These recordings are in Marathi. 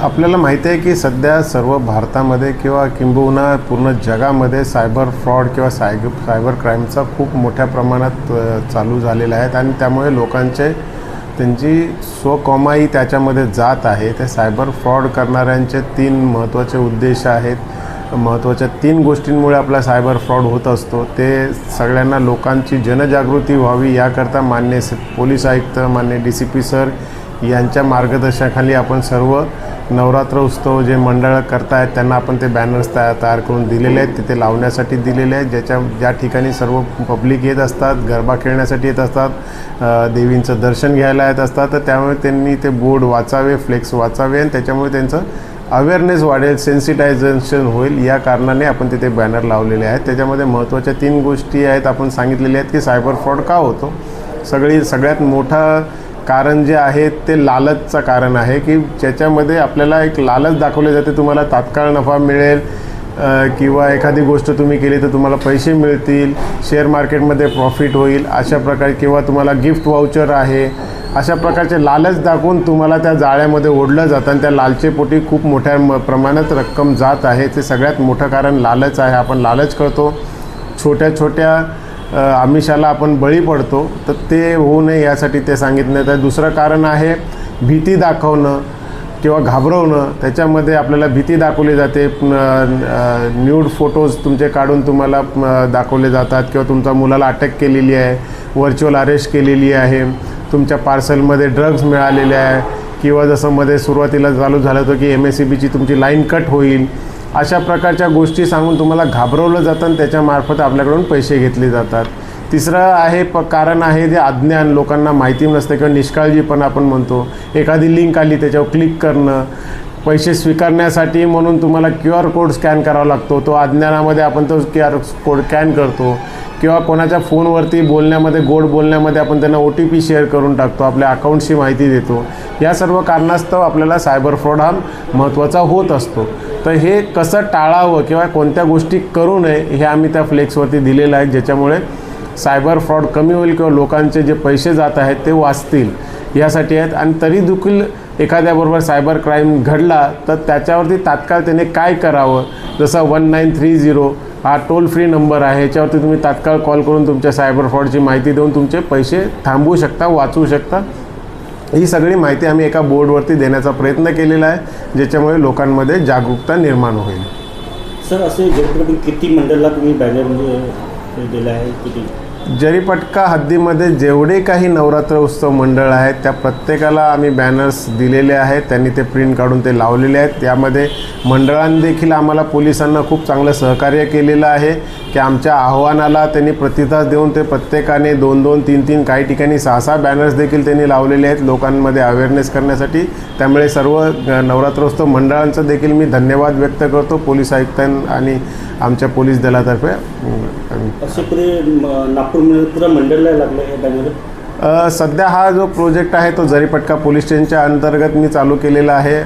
आपल्याला माहिती आहे की सध्या सर्व भारतामध्ये किंवा किंबहुना पूर्ण जगामध्ये सायबर फ्रॉड किंवा साय सायबर क्राईमचा खूप मोठ्या प्रमाणात चालू झालेला आहे आणि त्यामुळे लोकांचे त्यांची स्वकमाई त्याच्यामध्ये जात आहे. ते सायबर फ्रॉड करणाऱ्यांचे तीन महत्त्वाचे उद्देश आहेत. महत्त्वाच्या तीन गोष्टींमुळे आपला सायबर फ्रॉड होत असतो. ते सगळ्यांना लोकांची जनजागृती व्हावी याकरता मान्य स- पोलीस आयुक्त मान्य डी सी पी सर यांच्या मार्गदर्शनाखाली आपण सर्व नवरात्र उत्सव जे मंडळ करतायत त्यांना आपण ते बॅनर्स तयार तयार करून दिलेले आहेत. तिथे लावण्यासाठी दिलेले आहेत. ज्याच्या ज्या ठिकाणी सर्व पब्लिक येत असतात गरबा खेळण्यासाठी येत असतात देवींचं दर्शन घ्यायला येत असतात तर त्यामुळे त्यांनी ते बोर्ड वाचावे फ्लेक्स वाचावे आणि त्याच्यामुळे त्यांचं अवेअरनेस वाढेल सेन्सिटायझेशन होईल. या कारणाने आपण तिथे बॅनर लावलेले आहेत. त्याच्यामध्ये महत्त्वाच्या तीन गोष्टी आहेत. आपण सांगितलेल्या आहेत की सायबर फ्रॉड का होतो? सगळी सगळ्यात मोठा कारण जे आहे ते लालचचं कारण आहे की ज्याच्यामध्ये आपल्याला एक लालच दाखवले जाते तुम्हाला तात्काळ नफा मिळेल किंवा एखादी गोष्ट तुम्ही केली तर तुम्हाला पैसे मिळतील शेअर मार्केटमध्ये प्रॉफिट होईल अशा प्रकारे किंवा तुम्हाला गिफ्ट वाउचर आहे अशा प्रकारचे लालच दाखवून तुम्हाला त्या जाळ्यामध्ये ओढलं जातं आणि त्या लालचेपोटी खूप मोठ्या म प्रमाणात रक्कम जात आहे. ते सगळ्यात मोठं कारण लालच आहे. आपण लालच करतो. छोट्या छोट्या आमिषाला आपण बळी पडतो तर ते होऊ नये यासाठी ते सांगितलं. तर दुसरं कारण आहे भीती दाखवणं किंवा घाबरवणं. त्याच्यामध्ये आपल्याला भीती दाखवली जाते. न्यूड फोटोज तुमचे काढून तुम्हाला दाखवले जातात किंवा तुमच्या मुलाला अटक केलेली आहे व्हर्च्युअल अरेस्ट केलेली आहे तुमच्या पार्सलमध्ये ड्रग्ज मिळालेले आहे किंवा जसं मध्ये सुरुवातीला चालू झालं होतं की एम एस सी बीची तुमची लाईन कट होईल अशा प्रकारच्या गोष्टी सांगून तुम्हाला घाबरवलं जातं आणि त्याच्यामार्फत आपल्याकडून पैसे घेतले जातात. तिसरं आहे प कारण आहे जे अज्ञान. लोकांना माहिती नसते किंवा निष्काळजीपण आपण म्हणतो. एखादी लिंक आली त्याच्यावर क्लिक करणं. पैसे स्वीकारण्यासाठी म्हणून तुम्हाला क्यू आर कोड स्कॅन करावा लागतो. तो अज्ञानामध्ये आपण तो क्यू आर कोड स्कॅन करतो. किंवा कोणाच्या फोनवरती बोलण्यामध्ये गोड बोलण्यामध्ये आपण त्यांना ओ टी पी शेअर करून टाकतो. आपल्या अकाउंटची माहिती देतो. या सर्व कारणास्तव आपल्याला सायबर फ्रॉड हा महत्त्वाचा होत असतो. तर हे कसं टाळावं किंवा कोणत्या गोष्टी करू नये हे आम्ही त्या फ्लेक्सवरती दिलेलं आहे ज्याच्यामुळे सायबर फ्रॉड कमी होईल किंवा लोकांचे जे पैसे जात आहेत ते वाचतील. यासाठी आहेत. आणि तरी देखील एखाद्याबरोबर सायबर क्राईम घडला तर त्याच्यावरती तात्काळ त्याने काय करावं? जसं वन नाईन थ्री झिरो हा टोल फ्री नंबर आहे ह्याच्यावरती तुम्ही तात्काळ कॉल करून तुमच्या सायबर फ्रॉडची माहिती देऊन तुमचे पैसे थांबवू शकता वाचवू शकता. ही सगळी माहिती आम्ही एका बोर्डवरती देण्याचा प्रयत्न केलेला आहे ज्याच्यामुळे लोकांमध्ये जागरूकता निर्माण होईल. सर असे जगप्रती किती मंडळाला तुम्ही बॅनर म्हणजे हे दिलं आहे किती? जरीपटका हद्दीमध्ये जेवढे काही नवरात्र उत्सव मंडळ आहेत त्या प्रत्येकाला आम्ही बॅनर्स दिलेले आहेत. त्यांनी ते प्रिंट काढून ते लावलेले आहेत. त्यामध्ये मंडळांनी देखील आम्हाला पोलिसांना खूप चांगलं सहकार्य केलेलं आहे की आमच्या आव्हानाला त्यांनी प्रतिसाद देऊन ते प्रत्येकाने दोन दोन तीन तीन काही ठिकाणी सहा सहा बॅनर्स देखील त्यांनी लावलेले आहेत लोकांमध्ये अवेअरनेस करण्यासाठी. त्यामुळे सर्व नवरात्रोत्सव मंडळांचं देखील मी धन्यवाद व्यक्त करतो. पोलीस आयुक्तां आणि आमच्या पोलीस दलातर्फे मंडळला लागलं हे बॅनर? सध्या हा जो प्रोजेक्ट आहे तो जरीपटका पोलीस स्टेशनच्या अंतर्गत मी चालू केलेला आहे.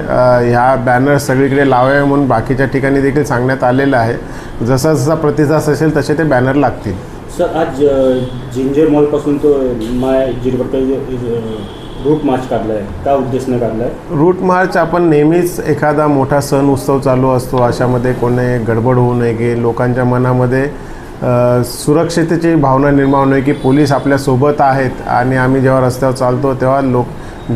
ह्या बॅनर सगळीकडे लावावे म्हणून बाकीच्या ठिकाणी देखील सांगण्यात आलेलं आहे. जसा जसा प्रतिसाद असेल तसे ते बॅनर लागतील. सर आज जिंजर मॉलपासून तो माय जिरपट्टा रूट मार्च काढला आहे का उद्देशनं काढला आहे रूट मार्च आपण नेहमीच एखादा मोठा सण उत्सव चालू असतो. अशामध्ये कोणी गडबड होऊ नये की लोकांच्या मनामध्ये सुरक्षितेची भावना निर्माण होईल की पोलीस आपल्यासोबत आहेत आणि आम्ही जेव्हा रस्त्यावर चालतो तेव्हा लोक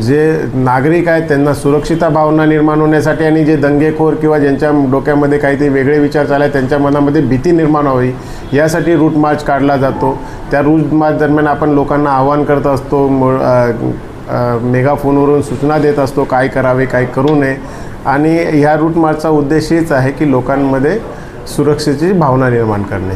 जे नागरिक आहेत त्यांना सुरक्षिता भावना निर्माण होण्यासाठी आणि जे दंगेखोर किंवा ज्यांच्या डोक्यामध्ये काहीतरी वेगळे विचार चालले त्यांच्या मनामध्ये भीती निर्माण व्हावी यासाठी रूट मार्च काढला जातो. त्या रूट मार्च दरम्यान आपण लोकांना आवाहन करत असतो म- मेगाफोनवरून सूचना देत असतो काय करावे काय करू नये. आणि ह्या रूट मार्चचा उद्देश हेच आहे की लोकांमध्ये सुरक्षेची भावना निर्माण करणे.